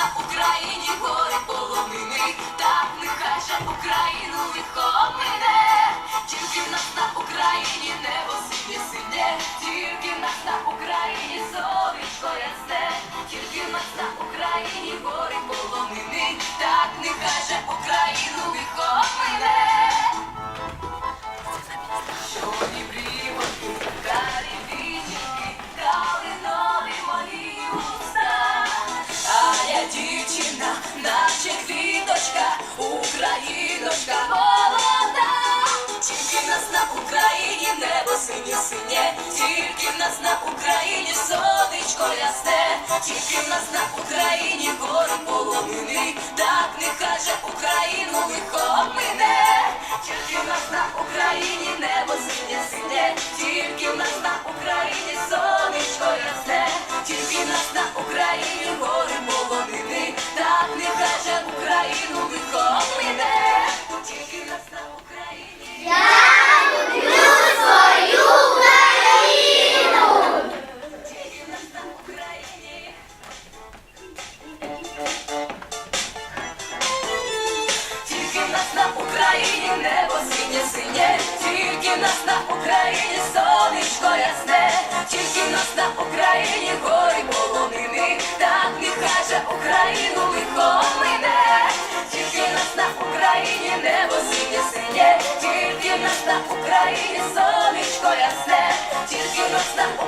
на Україні гори полонений, так нехай же Україну лихо Україні синє, тільки в нас на Україні сонечко ясне, тільки в нас на Україні гори полонини, так не каже Україну лихо мине, тільки в нас на Україні небо синє синє, тільки в нас на Україні сонечко ясне, тільки в нас на нас на Україні небо синє синє, тільки нас на Україні сонечко ясне, тільки нас на Україні гори полонини, так не каже Україну лихо мине, тільки нас на Україні небо синє синє, тільки нас на Україні сонечко ясне, тільки нас на Україні